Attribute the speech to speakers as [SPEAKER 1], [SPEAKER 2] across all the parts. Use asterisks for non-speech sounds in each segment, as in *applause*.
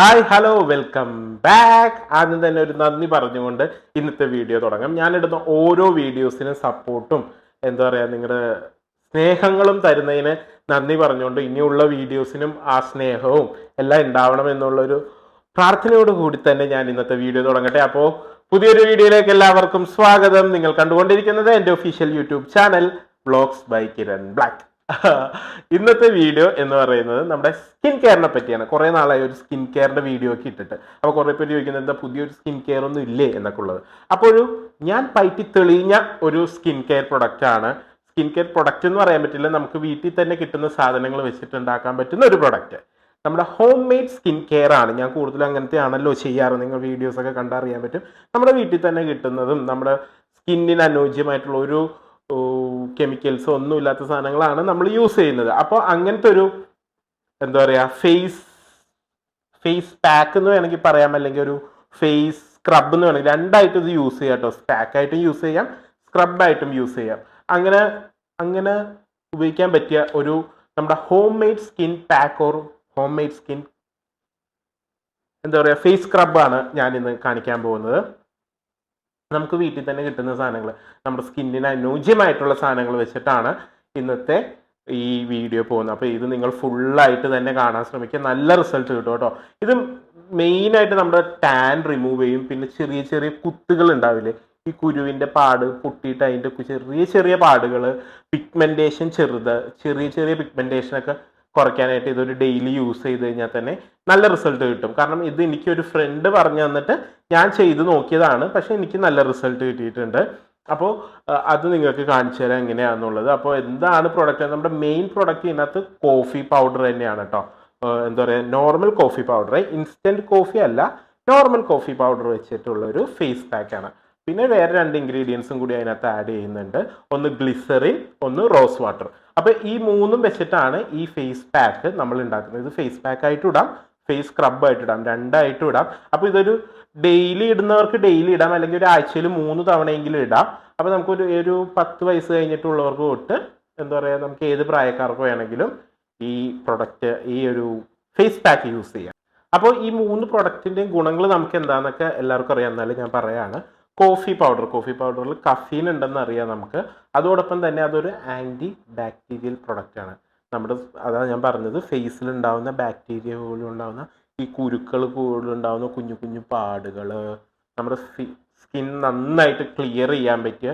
[SPEAKER 1] Hi hello welcome back. ആദ്യം തന്നെ ഒരു നന്ദി പറഞ്ഞുകൊണ്ട് ഇന്നത്തെ വീഡിയോ തുടങ്ങാം. ഞാനിടുന്ന ഓരോ വീഡിയോസിനും സപ്പോർട്ടും എന്താ പറയുക നിങ്ങളുടെ സ്നേഹങ്ങളും തരുന്നതിന് നന്ദി പറഞ്ഞുകൊണ്ട് ഇനിയുള്ള വീഡിയോസിനും ആ സ്നേഹവും എല്ലാം ഉണ്ടാവണം എന്നുള്ളൊരു പ്രാർത്ഥനയോട് കൂടി തന്നെ ഞാൻ ഇന്നത്തെ വീഡിയോ തുടങ്ങട്ടെ. അപ്പോൾ പുതിയൊരു വീഡിയോയിലേക്ക് എല്ലാവർക്കും സ്വാഗതം. നിങ്ങൾ കണ്ടുകൊണ്ടിരിക്കുന്നത് എന്റെ official YouTube channel blogs by Kiran Black. *laughs* ഇന്നത്തെ വീഡിയോ എന്ന് പറയുന്നത് നമ്മുടെ സ്കിൻ കെയറിനെ പറ്റിയാണ്. കുറേ നാളായി ഒരു സ്കിൻ കെയറിന്റെ വീഡിയോ ഒക്കെ ഇട്ടിട്ട്. അപ്പോൾ കുറേ പേര് ചോദിക്കുന്നത് എന്താ പുതിയൊരു സ്കിൻ കെയർ ഒന്നും ഇല്ലേ? എന്നൊക്കെ ഉള്ളത്. അപ്പോൾ ഒരു ഞാൻ പൈറ്റി തെളിഞ്ഞ ഒരു സ്കിൻ കെയർ പ്രൊഡക്റ്റ് ആണ്. സ്കിൻ കെയർ പ്രൊഡക്റ്റ് എന്ന് പറയാൻ പറ്റില്ല. നമുക്ക് വീട്ടിൽ തന്നെ കിട്ടുന്ന സാധനങ്ങൾ വെച്ചിട്ട് ഉണ്ടാക്കാൻ പറ്റുന്ന ഒരു പ്രൊഡക്റ്റ് നമ്മുടെ ഹോം മെയ്ഡ് സ്കിൻ കെയർ ആണ്. ഞാൻ കൂടുതലും അങ്ങനത്തെ ആണല്ലോ ചെയ്യാറ്. നിങ്ങൾ വീഡിയോസ് ഒക്കെ കണ്ടറിയാൻ പറ്റും. നമ്മുടെ വീട്ടിൽ തന്നെ കിട്ടുന്നതും നമ്മുടെ സ്കിന്നിന് അനുയോജ്യമായിട്ടുള്ള ഒരു കെമിക്കൽസ് ഒന്നും ഇല്ലാത്ത സാധനങ്ങളാണ് നമ്മൾ യൂസ് ചെയ്യുന്നത്. അപ്പോൾ അങ്ങനത്തെ ഒരു എന്താ പറയുക ഫേസ് ഫേസ് പാക്ക് എന്ന് വേണമെങ്കിൽ പറയാം. അല്ലെങ്കിൽ ഒരു ഫേസ് സ്ക്രബ് എന്ന് വേണമെങ്കിൽ രണ്ടായിട്ട് ഇത് യൂസ് ചെയ്യാം കേട്ടോ. പാക്ക് ആയിട്ടും യൂസ് ചെയ്യാം സ്ക്രബായിട്ടും യൂസ് ചെയ്യാം. അങ്ങനെ അങ്ങനെ ഉപയോഗിക്കാൻ പറ്റിയ ഒരു നമ്മുടെ homemade skin pack or homemade skin എന്താ പറയുക ഫേസ് സ്ക്രബാണ് ഞാൻ ഇന്ന് കാണിക്കാൻ പോകുന്നത്. നമുക്ക് വീട്ടിൽ തന്നെ കിട്ടുന്ന സാധനങ്ങൾ നമ്മുടെ സ്കിന്നിന് അനുയോജ്യമായിട്ടുള്ള സാധനങ്ങൾ വെച്ചിട്ടാണ് ഇന്നത്തെ ഈ വീഡിയോ പോകുന്നത്. അപ്പോൾ ഇത് നിങ്ങൾ ഫുള്ളായിട്ട് തന്നെ കാണാൻ ശ്രമിക്കുക. നല്ല റിസൾട്ട് കിട്ടും കേട്ടോ. ഇത് മെയിനായിട്ട് നമ്മുടെ ടാൻ റിമൂവ് ചെയ്യും. പിന്നെ ചെറിയ ചെറിയ കുത്തുകൾ ഉണ്ടാവില്ലേ? ഈ കുരുവിന്റെ പാട് പൊട്ടിയിട്ട് അതിന്റെ ചെറിയ ചെറിയ പാടുകൾ പിഗ്മെന്റേഷൻ ചെറുത് ചെറിയ ചെറിയ പിഗ്മെന്റേഷനൊക്കെ കുറയ്ക്കാനായിട്ട് ഇതൊരു ഡെയിലി യൂസ് ചെയ്ത് കഴിഞ്ഞാൽ തന്നെ നല്ല റിസൾട്ട് കിട്ടും. കാരണം ഇത് എനിക്ക് ഒരു ഫ്രണ്ട് പറഞ്ഞു തന്നിട്ട് ഞാൻ ചെയ്ത് നോക്കിയതാണ്. പക്ഷേ എനിക്ക് നല്ല റിസൾട്ട് കിട്ടിയിട്ടുണ്ട്. അപ്പോൾ അത് നിങ്ങൾക്ക് കാണിച്ചു തരാം എങ്ങനെയാണെന്നുള്ളത് അപ്പോൾ എന്താണ് പ്രൊഡക്റ്റ് നമ്മുടെ മെയിൻ പ്രൊഡക്റ്റ് ഇതിനകത്ത് കോഫി പൗഡർ തന്നെയാണ് കേട്ടോ എന്താ പറയുക normal coffee powder instant coffee അല്ല നോർമൽ കോഫി പൗഡർ വെച്ചിട്ടുള്ള ഒരു ഫേസ് പാക്കാണ് പിന്നെ വേറെ രണ്ട് ഇൻഗ്രീഡിയൻസും കൂടി അതിനകത്ത് ആഡ് ചെയ്യുന്നുണ്ട്. ഒന്ന് ഗ്ലിസറിൻ ഒന്ന് റോസ് വാട്ടർ അപ്പോൾ ഈ മൂന്നും വെച്ചിട്ടാണ് ഈ ഫേസ് പാക്ക് നമ്മൾ ഉണ്ടാക്കുന്നത്. ഇത് ഫേസ് പാക്ക് ആയിട്ട് ഇടാം ഫേസ് സ്ക്രബ് ആയിട്ട് ഇടാം രണ്ടായിട്ടും ഇടാം. അപ്പോൾ ഇതൊരു ഡെയിലി ഇടുന്നവർക്ക് ഡെയിലി ഇടാം അല്ലെങ്കിൽ ഒരു ആഴ്ചയിൽ മൂന്ന് തവണയെങ്കിലും ഇടാം. അപ്പോൾ നമുക്ക് ഒരു പത്ത് വയസ്സ് കഴിഞ്ഞിട്ടുള്ളവർക്ക് തൊട്ട് എന്താ പറയുക നമുക്ക് ഏത് പ്രായക്കാർക്ക് വേണമെങ്കിലും ഈ പ്രൊഡക്റ്റ് ഈ ഒരു ഫേസ് പാക്ക് യൂസ് ചെയ്യാം. അപ്പോൾ ഈ മൂന്ന് പ്രൊഡക്റ്റിന്റെയും ഗുണങ്ങൾ നമുക്ക് എന്താണെന്നൊക്കെ എല്ലാവർക്കും അറിയാം. എന്നാലും ഞാൻ പറയാണ്. കോഫി പൗഡർ കോഫി പൗഡറിൽ കഫീൻ ഉണ്ടെന്ന് അറിയാം നമുക്ക്. അതോടൊപ്പം തന്നെ അതൊരു ആന്റി ബാക്ടീരിയൽ പ്രൊഡക്റ്റാണ് നമ്മുടെ അതാണ് ഞാൻ പറഞ്ഞത് ഫേസിൽ ഉണ്ടാകുന്ന ബാക്ടീരിയ ഉണ്ടാകുന്ന ഈ കുരുക്കൾ ഉണ്ടാകുന്ന കുഞ്ഞു കുഞ്ഞു പാടുകൾ നമ്മുടെ സ്കിൻ നന്നായിട്ട് ക്ലിയർ ചെയ്യാൻ പറ്റിയ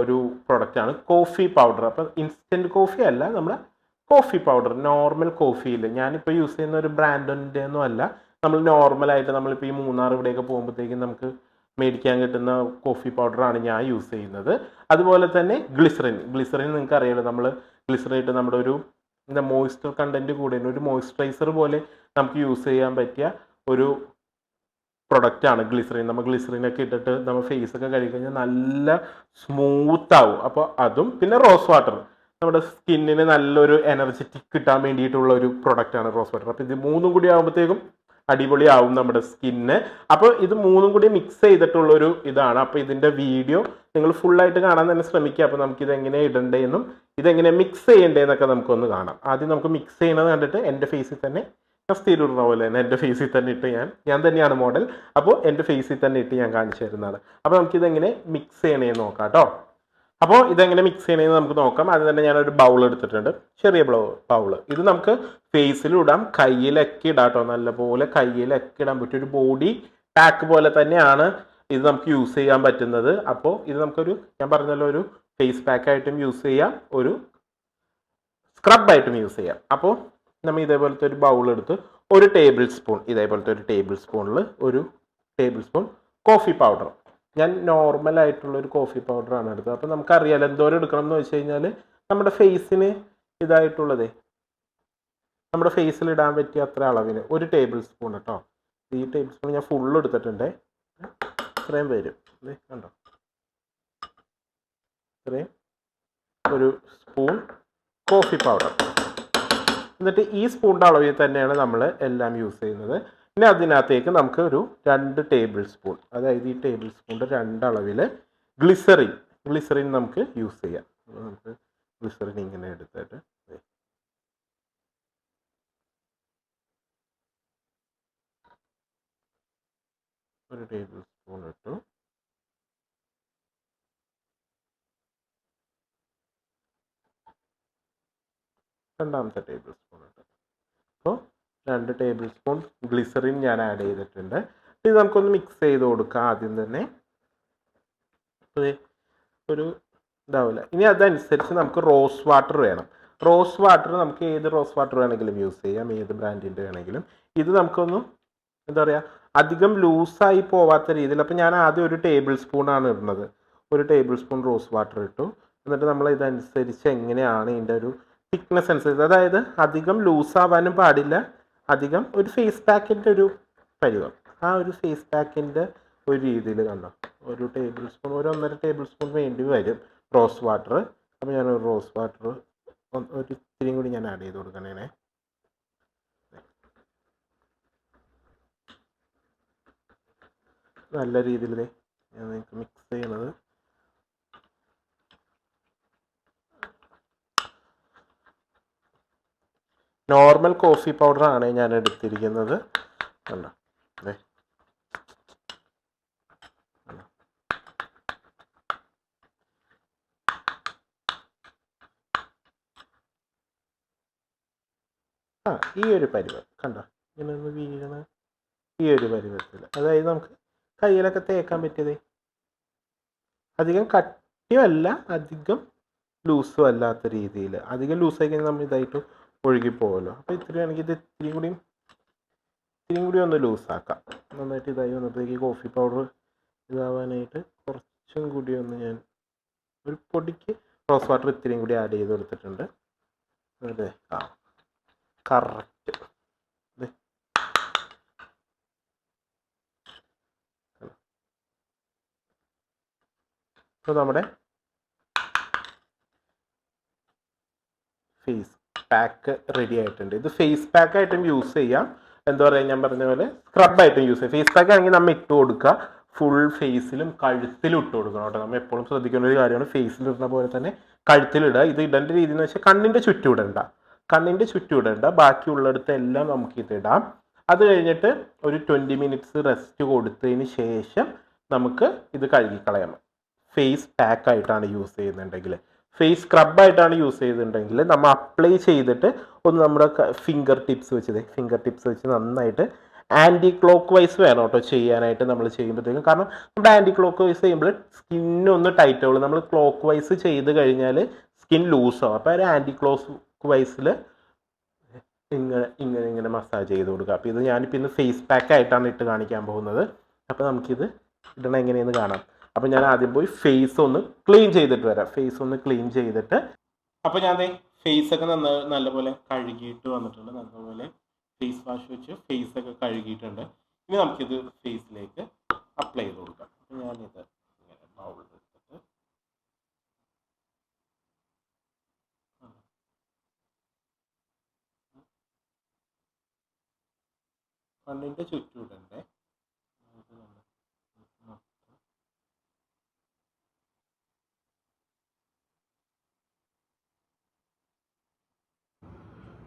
[SPEAKER 1] ഒരു പ്രൊഡക്റ്റാണ് കോഫി പൗഡർ. അപ്പം ഇൻസ്റ്റന്റ് കോഫി അല്ല നമ്മുടെ കോഫി പൗഡർ നോർമൽ കോഫിയിൽ ഞാനിപ്പോൾ യൂസ് ചെയ്യുന്ന ഒരു ബ്രാൻഡിന്റെ ഒന്നും അല്ല നമ്മൾ നോർമലായിട്ട് നമ്മളിപ്പോൾ ഈ മൂന്നാർ ഇവിടെയൊക്കെ പോകുമ്പോഴത്തേക്കും നമുക്ക് മേടിക്കാൻ കിട്ടുന്ന കോഫി പൗഡറാണ് ഞാൻ യൂസ് ചെയ്യുന്നത്. അതുപോലെ തന്നെ ഗ്ലിസറിൻ ഗ്ലിസറിൻ നിങ്ങൾക്ക് അറിയാലോ നമ്മൾ ഗ്ലിസറിട്ട് നമ്മുടെ ഒരു എന്താ മോയ്സ്ചർ കണ്ടന്റ് കൂടെ ഒരു മോയ്സ്ചറൈസർ പോലെ നമുക്ക് യൂസ് ചെയ്യാൻ പറ്റിയ ഒരു പ്രൊഡക്റ്റാണ് ഗ്ലിസറിൻ നമ്മൾ ഗ്ലിസറിനൊക്കെ ഇട്ടിട്ട് നമ്മൾ ഫേസ് ഒക്കെ കഴിക്കഴിഞ്ഞാൽ നല്ല സ്മൂത്ത് ആവും. അപ്പോൾ അതും പിന്നെ റോസ് വാട്ടർ നമ്മുടെ സ്കിന്നിന് നല്ലൊരു എനർജറ്റിക് കിട്ടാൻ വേണ്ടിയിട്ടുള്ള ഒരു പ്രൊഡക്റ്റാണ് റോസ് വാട്ടർ അപ്പോൾ ഇത് മൂന്നും കൂടി ആകുമ്പോഴത്തേക്കും അടിപൊളിയാവും നമ്മുടെ സ്കിന്ന്. അപ്പോൾ ഇത് മൂന്നും കൂടി മിക്സ് ചെയ്തിട്ടുള്ളൊരു ഇതാണ്. അപ്പോൾ ഇതിന്റെ വീഡിയോ നിങ്ങൾ ഫുള്ളായിട്ട് കാണാൻ തന്നെ ശ്രമിക്കുക. അപ്പോൾ നമുക്കിത് എങ്ങനെ ഇടണ്ടേന്നും ഇതെങ്ങനെ മിക്സ് ചെയ്യണ്ടേന്നൊക്കെ നമുക്കൊന്ന് കാണാം. ആദ്യം നമുക്ക് മിക്സ് ചെയ്യണത് കണ്ടിട്ട് എന്റെ ഫേസിൽ തന്നെ സ്ഥിരമുള്ള പോലെ തന്നെ എന്റെ ഫേസിൽ തന്നെ ഇട്ട് ഞാൻ ഞാൻ തന്നെയാണ് മോഡൽ അപ്പോൾ എന്റെ ഫേസിൽ തന്നെ ഇട്ട് ഞാൻ കാണിച്ചു തരുന്നതാണ്. അപ്പോൾ നമുക്കിതെങ്ങനെ മിക്സ് ചെയ്യണേന്ന് നോക്കാം കേട്ടോ. അപ്പോൾ ഇതെങ്ങനെ മിക്സ് ചെയ്യണമെന്ന് നമുക്ക് നോക്കാം. അത് തന്നെ ഞാനൊരു ബൗൾ എടുത്തിട്ടുണ്ട്. ചെറിയ ബ്ലൗ ബൗൾ ഇത് നമുക്ക് ഫേസിൽ ഇടാം. കയ്യിലൊക്കെ ഇടാം കേട്ടോ നല്ലപോലെ കയ്യിലൊക്കെ ഇടാൻ പറ്റും ഒരു ബോഡി പാക്ക് പോലെ തന്നെയാണ് ഇത് നമുക്ക് യൂസ് ചെയ്യാൻ പറ്റുന്നത്. അപ്പോൾ ഇത് നമുക്കൊരു ഞാൻ പറഞ്ഞല്ലോ ഒരു ഫേസ് പാക്കായിട്ടും യൂസ് ചെയ്യാം. ഒരു സ്ക്രബായിട്ടും യൂസ് ചെയ്യാം. അപ്പോൾ നമ്മൾ ഇതേപോലത്തെ ഒരു ബൗൾ എടുത്ത് ഒരു ടേബിൾ സ്പൂൺ ഇതേപോലത്തെ ഒരു ടേബിൾ സ്പൂണിൽ ഒരു ടേബിൾ സ്പൂൺ കോഫി പൗഡർ ഞാൻ നോർമൽ ആയിട്ടുള്ള ഒരു കോഫി പൗഡർ ആണ് എടുത്തത്. അപ്പോൾ നമുക്കറിയാലോ എന്തോരം എടുക്കണം എന്ന് വെച്ച് കഴിഞ്ഞാൽ നമ്മുടെ ഫേസിന് ഇതായിട്ടുള്ളതേ നമ്മുടെ ഫേസിൽ ഇടാൻ പറ്റിയ അത്ര അളവിന് ഒരു ടേബിൾ സ്പൂൺ കേട്ടോ ഈ ടേബിൾ സ്പൂൺ ഞാൻ ഫുൾ എടുത്തിട്ടുണ്ട്. ഇത്രയും വരും. കണ്ടോ? ഇത്രയും ഒരു സ്പൂൺ കോഫി പൗഡർ എന്നിട്ട് ഈ സ്പൂണിന്റെ അളവിൽ തന്നെയാണ് നമ്മൾ എല്ലാം യൂസ് ചെയ്യുന്നത്. പിന്നെ അതിനകത്തേക്ക് നമുക്ക് ഒരു രണ്ട് ടേബിൾ സ്പൂൺ അതായത് ഈ ടേബിൾ സ്പൂണിന്റെ രണ്ടളവിൽ ഗ്ലിസറിൻ ഗ്ലിസറിൻ നമുക്ക് യൂസ് ചെയ്യാം. നമുക്ക് ഗ്ലിസറിൻ ഇങ്ങനെ എടുത്തിട്ട് ഒരു ടേബിൾ സ്പൂൺ ഇട്ടു. രണ്ടാമത്തെ ടേബിൾ സ്പൂൺ രണ്ട് ടേബിൾ സ്പൂൺ ഗ്ലിസറിൻ ഞാൻ ആഡ് ചെയ്തിട്ടുണ്ട്. ഇത് നമുക്കൊന്ന് മിക്സ് ചെയ്ത് കൊടുക്കാം ആദ്യം തന്നെ. ഒരു ഇതാവില്ല ഇനി അതനുസരിച്ച് നമുക്ക് റോസ് വാട്ടർ വേണം. റോസ് വാട്ടർ നമുക്ക് ഏത് റോസ് വാട്ടർ വേണമെങ്കിലും യൂസ് ചെയ്യാം. ഏത് ബ്രാൻഡിന്റെ വേണമെങ്കിലും. ഇത് നമുക്കൊന്നും എന്താ പറയുക അധികം ലൂസായി പോവാത്ത രീതിയിൽ. അപ്പോൾ ഞാൻ ആദ്യം ഒരു ടേബിൾ സ്പൂണാണ് ഇടുന്നത്. ഒരു ടേബിൾ സ്പൂൺ റോസ് വാട്ടർ ഇട്ടു. എന്നിട്ട് നമ്മൾ ഇതനുസരിച്ച് എങ്ങനെയാണ് ഇതിന്റെ ഒരു തിക്നെസ് അനുസരിച്ച് അതായത് അധികം ലൂസാവാനും പാടില്ല. അധികം ഒരു ഫേസ് പാക്കിന്റെ ഒരു പരുവം. ആ ഒരു ഫേസ് പാക്കിന്റെ ഒരു രീതിയിൽ കണ്ടോ? ഒരു ടേബിൾ സ്പൂൺ ഒരു ഒന്നര ടേബിൾ സ്പൂൺ വേണ്ടി വരും റോസ് വാട്ടർ അപ്പോൾ ഞാൻ ഒരു റോസ് വാട്ടർ ഒരു ഇത്തിരിയും കൂടി ഞാൻ ആഡ് ചെയ്ത് കൊടുക്കണേ. നല്ല രീതിയിൽ ഞാൻ മിക്സ് ചെയ്യണത് നോർമൽ കോഫി പൗഡർ ആണ് ഞാൻ എടുത്തിരിക്കുന്നത്. കണ്ടോ? ആ ഈ ഒരു പരുവം. കണ്ടോ? ഇങ്ങനെ ഒന്ന് വീഴണ. ഈ ഒരു പരുവത്തിൽ. അതായത് നമുക്ക് കയ്യിലൊക്കെ തേക്കാൻ പറ്റിയതേ. അധികം കട്ടിയല്ല അധികം ലൂസും അല്ലാത്ത രീതിയിൽ. അധികം ലൂസായി കഴിഞ്ഞാൽ നമ്മൾ ഇതായിട്ട് ഒഴുകി പോകുമല്ലോ അപ്പോൾ ഇത്തിരി ആണെങ്കിൽ ഇത് ഇത്തിരിയും കൂടിയും ഇത്തിരിയും കൂടി ഒന്ന് ലൂസാക്കാം. നന്നായിട്ട് ഇതായി വന്നപ്പോഴേക്ക് കോഫി പൗഡർ ഇതാവാനായിട്ട് കുറച്ചും കൂടി ഒന്ന് ഞാൻ ഒരു പൊടിക്ക് റോസ് വാട്ടർ ഇത്തിരിയും കൂടി ആഡ് ചെയ്ത് കൊടുത്തിട്ടുണ്ട്. അതെ ആ കറക്റ്റ് അപ്പോൾ നമ്മുടെ ഫേസ് പാക്ക് റെഡി ആയിട്ടുണ്ട്. ഇത് ഫേസ് പാക്ക് ആയിട്ടും യൂസ് ചെയ്യാം. എന്താ പറയുക ഞാൻ പറഞ്ഞ പോലെ സ്ക്രബ് ആയിട്ടും യൂസ് ചെയ്യാം. ഫേസ് പാക്ക് ആണെങ്കിൽ നമ്മൾ ഇട്ട് കൊടുക്കുക. ഫുൾ ഫേസിലും കഴുത്തിലും ഇട്ട് കൊടുക്കണം കേട്ടോ. നമ്മൾ എപ്പോഴും ശ്രദ്ധിക്കേണ്ട ഒരു കാര്യമാണ് ഫേസിൽ ഇടുന്ന പോലെ തന്നെ കഴുത്തിലിടുക ഇത് ഇടേണ്ട രീതി എന്ന് വെച്ചാൽ കണ്ണിന്റെ ചുറ്റും ഇടണ്ട. കണ്ണിന്റെ ചുറ്റും ഇടണ്ട. ബാക്കിയുള്ളിടത്ത് എല്ലാം നമുക്ക് ഇതിടാം അത് കഴിഞ്ഞിട്ട് ഒരു ട്വന്റി മിനിറ്റ്സ് റെസ്റ്റ് കൊടുത്തതിന് ശേഷം നമുക്ക് ഇത് കഴുകിക്കളയാം. ഫേസ് പാക്ക് ആയിട്ടാണ് യൂസ് ചെയ്യുന്നുണ്ടെങ്കിൽ ഫേസ് സ്ക്രബ് ആയിട്ടാണ് യൂസ് ചെയ്തിട്ടുണ്ടെങ്കിൽ നമ്മൾ അപ്ലൈ ചെയ്തിട്ട് ഒന്ന് നമ്മുടെ ഫിംഗർ ടിപ്സ് വെച്ചത്. ഫിംഗർ ടിപ്സ് വെച്ച് നന്നായിട്ട് ആന്റി ക്ലോക്ക് വൈസ് വേണം കേട്ടോ ചെയ്യാനായിട്ട് നമ്മൾ ചെയ്യുമ്പോഴത്തേക്കും. കാരണം നമ്മുടെ ആന്റി ക്ലോക്ക് വൈസ് ചെയ്യുമ്പോൾ സ്കിന്നൊന്ന് ടൈറ്റ് ആവുള്ളൂ. നമ്മൾ ക്ലോക്ക് വൈസ് ചെയ്ത് കഴിഞ്ഞാൽ സ്കിൻ ലൂസ് ആവും. അപ്പോൾ ഒരു ആന്റി ക്ലോക്ക് വൈസിൽ ഇങ്ങനെ ഇങ്ങനെ ഇങ്ങനെ മസാജ് ചെയ്ത് കൊടുക്കുക. അപ്പോൾ ഇത് ഞാനിപ്പോൾ ഇന്ന് ഫേസ് പാക്ക് ആയിട്ടാണ് ഇട്ട് കാണിക്കാൻ പോകുന്നത്. അപ്പോൾ നമുക്കിത് ഇടണം എങ്ങനെയെന്ന് കാണാം. അപ്പോൾ ഞാൻ ആദ്യം പോയി ഫേസ് ഒന്ന് ക്ലീൻ ചെയ്തിട്ട് വരാം. ഫേസ് ഒന്ന് ക്ലീൻ ചെയ്തിട്ട് അപ്പോൾ ഞാൻ ഫേസ് ഒക്കെ നന്ന നല്ലപോലെ കഴുകിയിട്ട് വന്നിട്ടുണ്ട്. നല്ലപോലെ ഫേസ് വാഷ് വെച്ച് ഫേസ് ഒക്കെ കഴുകിയിട്ടുണ്ട്. ഇനി നമുക്കിത് ഫേസിലേക്ക് അപ്ലൈ ചെയ്ത് കൊടുക്കാം. അപ്പോൾ ഞാനിത് ഇങ്ങനെ ബൗളിൽ ഇടണ്ടേ ഇത് നമ്മൾ മൊത്തം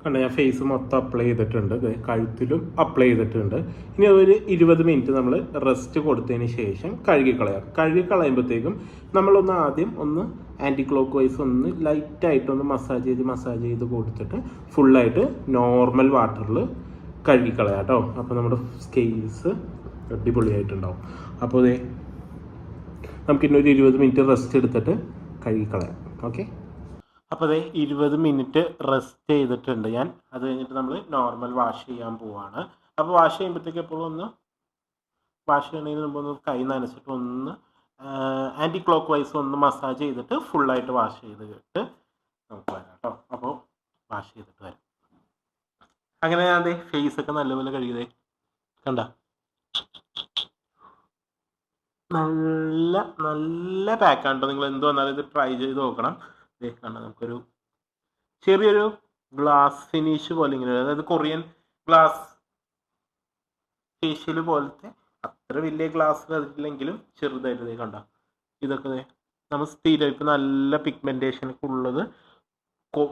[SPEAKER 1] കണ്ട ഞാൻ ഫേസ് മൊത്തം അപ്ലൈ ചെയ്തിട്ടുണ്ട്. കഴുത്തിലും അപ്ലൈ ചെയ്തിട്ടുണ്ട്. ഇനി അതൊരു ഇരുപത് മിനിറ്റ് നമ്മൾ റെസ്റ്റ് കൊടുത്തതിന് ശേഷം കഴുകിക്കളയാം കഴുകിക്കളയുമ്പോഴത്തേക്കും നമ്മളൊന്ന് ആദ്യം ഒന്ന് ആന്റി ക്ലോക്ക് വൈസ് ഒന്ന് ലൈറ്റായിട്ടൊന്ന് മസാജ് ചെയ്ത് മസാജ് ചെയ്ത് കൊടുത്തിട്ട് ഫുള്ളായിട്ട് നോർമൽ വാട്ടറിൽ കഴുകിക്കളയാം കേട്ടോ അപ്പോൾ നമ്മുടെ സ്കെയിൽസ് അടിപൊളിയായിട്ടുണ്ടാവും. അപ്പോൾ ഇതേ നമുക്കിന്നൊരു ഇരുപത് മിനിറ്റ് റെസ്റ്റ് എടുത്തിട്ട് കഴുകിക്കളയാം ഓക്കെ അപ്പോൾ അതെ ഇരുപത് മിനിറ്റ് റെസ്റ്റ് ചെയ്തിട്ടുണ്ട് ഞാൻ. അത് കഴിഞ്ഞിട്ട് നമ്മൾ നോർമൽ വാഷ് ചെയ്യാൻ പോവാണ്. അപ്പോൾ വാഷ് ചെയ്യുമ്പോഴത്തേക്ക് എപ്പോഴും ഒന്ന് വാഷ് ചെയ്യണതിന് മുമ്പ് ഒന്ന് കൈ നനച്ചിട്ട് ഒന്ന് ആന്റി ക്ലോക്ക് വൈസ് ഒന്ന് മസാജ് ചെയ്തിട്ട് ഫുള്ളായിട്ട് വാഷ് ചെയ്തിട്ട് നമുക്ക് വരാം കേട്ടോ അപ്പോൾ വാഷ് ചെയ്തിട്ട് വരാം. അങ്ങനെ ഞാൻ അതെ ഫേസ് ഒക്കെ നല്ലപോലെ കഴുകിയതേ കണ്ട? നല്ല നല്ല പാക്കാണ് കേട്ടോ നിങ്ങൾ എന്ത് വന്നാലും ഇത് ട്രൈ ചെയ്ത് നോക്കണം. കണ്ട നമുക്കൊരു ചെറിയൊരു ഗ്ലാസ് ഫിനിഷ് പോലെ ഇങ്ങനെ അതായത് കൊറിയൻ ഗ്ലാസ് ഫേഷ്യൽ പോലത്തെ അത്ര വലിയ ഗ്ലാസ് വരില്ലെങ്കിലും ചെറുതായിട്ട് കണ്ട. ഇതൊക്കെ നമ്മൾ സ്ഥിരം ഇപ്പം നല്ല പിഗ്മെന്റേഷൻ ഒക്കെ ഉള്ളത്.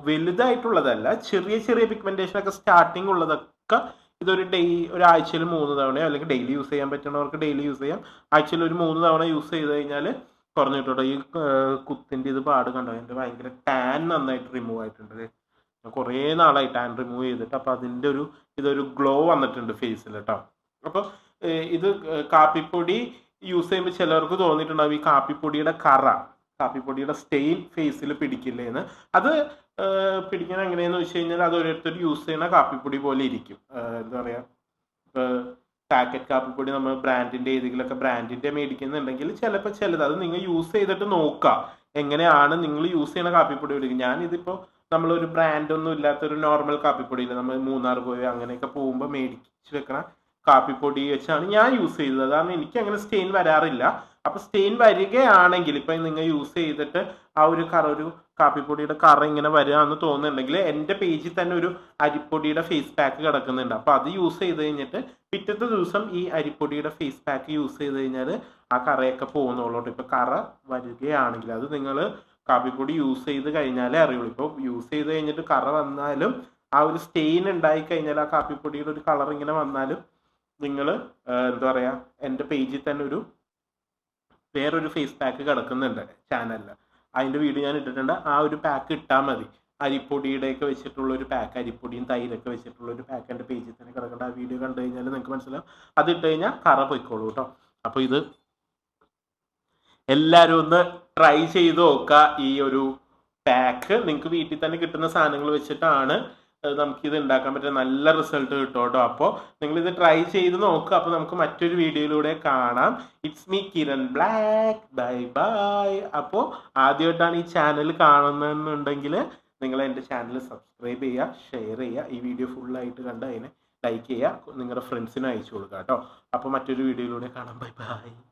[SPEAKER 1] വലുതായിട്ടുള്ളതല്ല ചെറിയ ചെറിയ പിഗ്മെന്റേഷൻ ഒക്കെ സ്റ്റാർട്ടിങ് ഉള്ളതൊക്കെ ഇതൊരു ഡെയ് ഒരാഴ്ചയിൽ മൂന്ന് തവണയോ അല്ലെങ്കിൽ ഡെയിലി യൂസ് ചെയ്യാൻ പറ്റുന്നവർക്ക് ഡെയിലി യൂസ് ചെയ്യാം. ആഴ്ചയിൽ ഒരു മൂന്ന് തവണ യൂസ് ചെയ്ത് കഴിഞ്ഞാൽ കുറഞ്ഞു കേട്ടോ ഈ കുത്തിന്റെ ഇത് പാട് കണ്ടോ? എന്റെ ഭയങ്കര ടാൻ നന്നായിട്ട് റിമൂവ് ആയിട്ടുണ്ട്. ഞാൻ കുറേ നാളായി ടാൻ റിമൂവ് ചെയ്തിട്ട് അപ്പോൾ അതിന്റെ ഒരു ഇതൊരു ഗ്ലോ വന്നിട്ടുണ്ട് ഫേസിൽ കേട്ടോ അപ്പോൾ ഇത് കാപ്പിപ്പൊടി യൂസ് ചെയ്യുമ്പോൾ ചിലർക്ക് തോന്നിയിട്ടുണ്ടാവും ഈ കാപ്പിപ്പൊടിയുടെ കറ കാപ്പിപ്പൊടിയുടെ സ്റ്റെയിൻ ഫേസിൽ പിടിക്കില്ലേ എന്ന് അത് ഏർ, പിടിക്കാൻ എങ്ങനെയാന്ന് വെച്ച് കഴിഞ്ഞാൽ അത് ഓരോരുത്തർ യൂസ് ചെയ്യുന്ന കാപ്പിപ്പൊടി പോലെ ഇരിക്കും. എന്താ പറയുക പാക്കറ്റ് കാപ്പിപ്പൊടി നമ്മൾ ബ്രാൻഡിന്റെ ഏതെങ്കിലുമൊക്കെ ബ്രാൻഡിന്റെ മേടിക്കുന്നുണ്ടെങ്കിൽ ചിലപ്പോൾ ചിലത് അത് നിങ്ങൾ യൂസ് ചെയ്തിട്ട് നോക്കുക എങ്ങനെയാണ് നിങ്ങൾ യൂസ് ചെയ്യുന്ന കാപ്പിപ്പൊടി മേടിക്കുക ഞാനിതിപ്പോൾ നമ്മളൊരു ബ്രാൻഡൊന്നും ഇല്ലാത്തൊരു നോർമൽ കാപ്പിപ്പൊടിയില്ല നമ്മൾ മൂന്നാർ പോയി അങ്ങനെയൊക്കെ പോകുമ്പോൾ മേടിച്ച് വെക്കണ കാപ്പിപ്പൊടി വെച്ചാണ് ഞാൻ യൂസ് ചെയ്തത്. അതാണ് എനിക്ക് അങ്ങനെ സ്റ്റെയിൻ വരാറില്ല. അപ്പൊ സ്റ്റെയിൻ വരികയാണെങ്കിൽ ഇപ്പൊ നിങ്ങൾ യൂസ് ചെയ്തിട്ട് ആ ഒരു കറ ഒരു കാപ്പിപ്പൊടിയുടെ കറ ഇങ്ങനെ വരികയെന്ന് തോന്നുന്നുണ്ടെങ്കിൽ എന്റെ പേജിൽ തന്നെ ഒരു അരിപ്പൊടിയുടെ ഫേസ് പാക്ക് കിടക്കുന്നുണ്ട്. അപ്പോൾ അത് യൂസ് ചെയ്ത് കഴിഞ്ഞിട്ട് പിറ്റത്തെ ദിവസം ഈ അരിപ്പൊടിയുടെ ഫേസ് പാക്ക് യൂസ് ചെയ്ത് കഴിഞ്ഞാൽ ആ കറയൊക്കെ പോകുന്നുള്ളൂ ഇപ്പൊ കറ വരികയാണെങ്കിൽ അത് നിങ്ങൾ കാപ്പിപ്പൊടി യൂസ് ചെയ്ത് കഴിഞ്ഞാലേ അറിയുള്ളൂ. ഇപ്പോൾ യൂസ് ചെയ്ത് കഴിഞ്ഞിട്ട് കറ വന്നാലും ആ ഒരു സ്റ്റെയിൻ ഉണ്ടായി കഴിഞ്ഞാൽ ആ കാപ്പിപ്പൊടിയുടെ ഒരു കളർ ഇങ്ങനെ വന്നാലും നിങ്ങൾ എന്താ പറയുക എന്റെ പേജിൽ തന്നെ ഒരു വേറൊരു ഫേസ് പാക്ക് കിടക്കുന്നുണ്ട് ചാനലിൽ അതിന്റെ വീഡിയോ ഞാൻ ഇട്ടിട്ടുണ്ട്. ആ ഒരു പാക്ക് ഇട്ടാൽ മതി. അരിപ്പൊടിയുടെയൊക്കെ വെച്ചിട്ടുള്ള ഒരു പാക്ക് അരിപ്പൊടിയും തൈരൊക്കെ വെച്ചിട്ടുള്ള ഒരു പാക്ക് എന്റെ പേജിൽ തന്നെ കിടക്കേണ്ട ആ വീഡിയോ കണ്ടു കഴിഞ്ഞാൽ നിങ്ങൾക്ക് മനസ്സിലാവും. അത് ഇട്ട് കഴിഞ്ഞാൽ കറ പൊയ്ക്കോളൂ കേട്ടോ. അപ്പോൾ ഇത് എല്ലാവരും ഒന്ന് ട്രൈ ചെയ്ത് നോക്കുക ഈ ഒരു പാക്ക് നിങ്ങൾക്ക് വീട്ടിൽ തന്നെ കിട്ടുന്ന സാധനങ്ങൾ വെച്ചിട്ടാണ് ഏഹ് ഇത് ഉണ്ടാക്കാൻ പറ്റിയ നല്ല റിസൾട്ട് കിട്ടും കേട്ടോ അപ്പോൾ നിങ്ങൾ ഇത് ട്രൈ ചെയ്ത് നോക്കുക അപ്പോൾ നമുക്ക് മറ്റൊരു വീഡിയോയിലൂടെ കാണാം. It's me Kiran Black bye bye അപ്പോൾ ആദ്യമായിട്ടാണ് ഈ ചാനൽ കാണുന്നതെന്നുണ്ടെങ്കിൽ നിങ്ങൾ എന്റെ ചാനൽ സബ്സ്ക്രൈബ് ചെയ്യുക ഷെയർ ചെയ്യുക. ഈ വീഡിയോ ഫുള്ളായിട്ട് കണ്ട് അതിനെ ലൈക്ക് ചെയ്യുക. നിങ്ങളുടെ ഫ്രണ്ട്സിന് അയച്ചു കൊടുക്കുക കേട്ടോ. അപ്പോൾ മറ്റൊരു വീഡിയോയിലൂടെ കാണാം. Bye bye